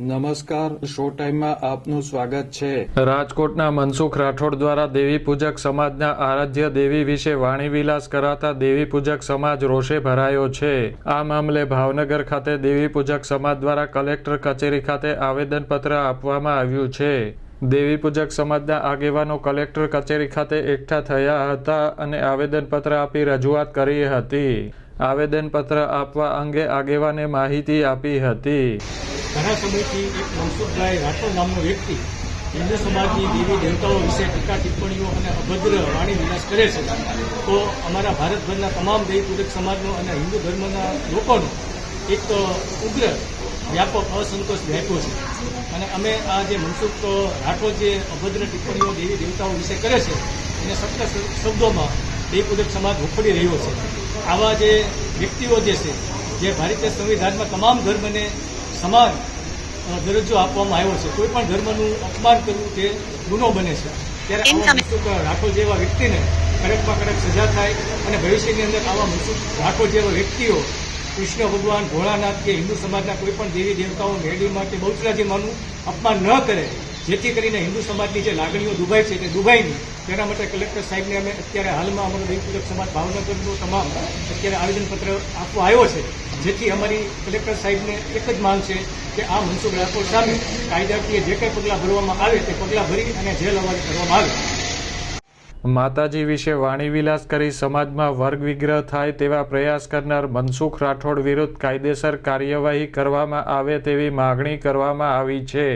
નમસ્કાર, શો ટાઈમમાં આપનું સ્વાગત છે. રાજકોટના મનસુખ રાઠોડ દ્વારા દેવી પૂજક સમાજના આરાધ્ય દેવી વિશે વાણીવિલાસ કરાતા દેવી પૂજક સમાજ રોષે ભરાયો છે. આ મામલે ભાવનગર ખાતે દેવી પૂજક સમાજ દ્વારા કલેક્ટર કચેરી ખાતે આવેદનપત્ર આપવામાં આવ્યું છે. દેવી પૂજક સમાજના આગેવાનો કલેક્ટર કચેરી ખાતે એકઠા થયા હતા અને આવેદનપત્ર આપી રજૂઆત કરી હતી. આવેદનપત્ર આપવા અંગે આગેવાને માહિતી આપી હતી. ઘણા સમયથી એક મનસુખભાઈ રાઠોડ નામનો વ્યક્તિ હિન્દુ સમાજની દેવી દેવતાઓ વિશે ટીકા ટિપ્પણીઓ અને અભદ્ર વાણી વિનાશ કરે છે. તો અમારા ભારતભરના તમામ દેવી પૂજક સમાજનો અને હિન્દુ ધર્મના લોકોનો એક ઉગ્ર, વ્યાપક અસંતોષ વ્યાપ્યો છે. અને અમે આ જે મનસુખ રાઠોડ જે અભદ્ર ટિપ્પણીઓ દેવી દેવતાઓ વિશે કરે છે, એને સખ્ત શબ્દોમાં દેવી પૂજક સમાજ ઉખડી રહ્યો છે. આવા જે વ્યક્તિઓ જે છે, જે ભારતીય સંવિધાનમાં તમામ ધર્મને સમાન દરજ્જો આપવામાં આવ્યો છે. કોઈ પણ ધર્મનું અપમાન કરવું તે ગુનો બને છે. ત્યારે રાઠોડ જેવા વ્યક્તિને કડકમાં કડક સજા થાય અને ભવિષ્યની અંદર આવા મનસુખ રાઠોડ જેવા વ્યક્તિઓ કૃષ્ણ ભગવાન ભોળાનાથ કે હિન્દુ સમાજના કોઈ પણ દેવી દેવતાઓ મેળવી કે બહુચરાજીમાંનું અપમાન ન કરે જેથી કરીને હિન્દુ સમાજની જે લાગણીઓ દુભાઈ છે તે દુભાઈ નહીં તેના માટે કલેક્ટર સાહેબને અમે અત્યારે હાલમાં અમારો દેવી પૂજક સમાજ ભાવનગરનો તમામ અત્યારે આવેદનપત્ર આપવા આવ્યો છે. જેથી અમારી કલેક્ટર સાહેબને એક જ માંગ છે કે આ મનસુખ રાઠોડ સામે કાયદાકીય જે કંઈ પગલાં ભરવામાં આવે તે પગલાં ભરી અને જેલ અવાજ કરવામાં આવે. માતાજી વિશે વાણીવિલાસ કરી સમાજમાં વર્ગ વિગ્રહ થાય તેવા પ્રયાસ કરનાર મનસુખ રાઠોડ વિરુદ્ધ કાયદેસર કાર્યવાહી કરવામાં આવે તેવી માગણી કરવામાં આવી છે.